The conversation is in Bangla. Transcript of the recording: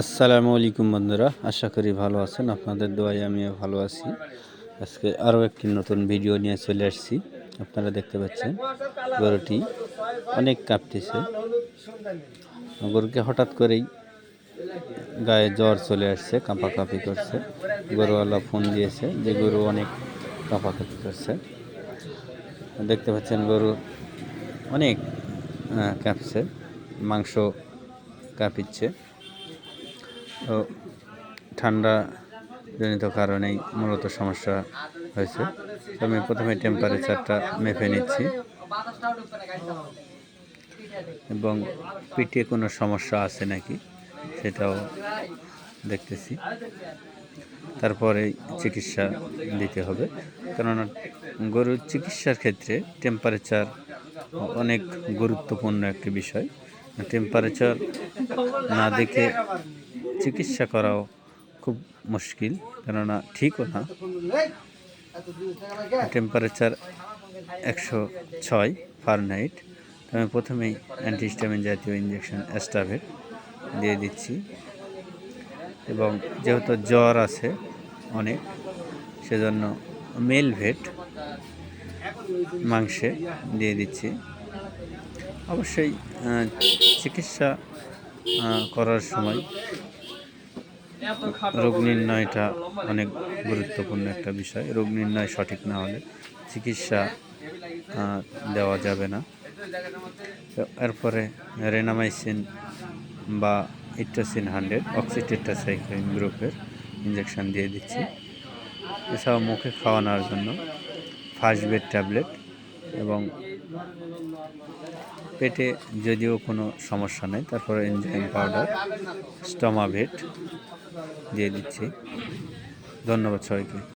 আসসালামু আলাইকুম বন্ধুরা, আশা করি ভালো আছেন। আপনাদের দোয়ায় আমিও ভালো আছি। আজকে আরও একটি নতুন ভিডিও নিয়ে চলে আসছি। আপনারা দেখতে পাচ্ছেন, গরুটি অনেক কাঁপতেছে। গরুকে হঠাৎ করেই গায়ে জ্বর চলে আসছে, কাঁপাকাঁপি করছে। গরুওয়ালা ফোন দিয়েছে যে, গরু অনেক কাঁপাকাঁপি করছে। দেখতে পাচ্ছেন, গরু অনেক কাঁপছে, মাংস কাঁপিচ্ছে। তো ঠান্ডা জনিত কারণেই মূলত সমস্যা হয়েছে। তো আমি প্রথমে টেম্পারেচারটা মেপে নিচ্ছি। এবং পিঠে কোনো সমস্যা আছে নাকি সেটাও দেখতেছি। তারপরে চিকিৎসা দিতে হবে। কেননা গরুর চিকিৎসার ক্ষেত্রে টেম্পারেচার অনেক গুরুত্বপূর্ণ একটি বিষয়। টেম্পারেচার না দেখে চিকিৎসা করাও খুব মুশকিল, কেননা ঠিকও না। টেম্পারেচার একশো ছয় ফারেনহাইট আমি প্রথমেই অ্যান্টিস্টামিন জাতীয় ইঞ্জেকশন অ্যাস্টাভেট দিয়ে দিচ্ছি। এবং যেহেতু জ্বর আছে অনেক, সেজন্য মেলভেট মাংসে দিয়ে দিচ্ছি। অবশ্যই চিকিৎসা করার সময় রোগ নির্ণয়টা অনেক গুরুত্বপূর্ণ একটা বিষয়। রোগ নির্ণয় সঠিক না হলে চিকিৎসা দেওয়া যাবে না। এরপরে রেনামাইসিন বা ইটোসিন হান্ড্রেড অক্সিটেট্রাসাইক্লিন গ্রুপের ইঞ্জেকশন দিয়ে দিচ্ছি। এছাড়াও মুখে খাওয়ানোর জন্য ফার্স্ট বেড ট্যাবলেট এবং পেটে যদিও কোনো সমস্যা নেই তারপরে এনজাইম পাউডার স্টমাভেট দিয়ে দিচ্ছি। ধন্যবাদ সবাইকে।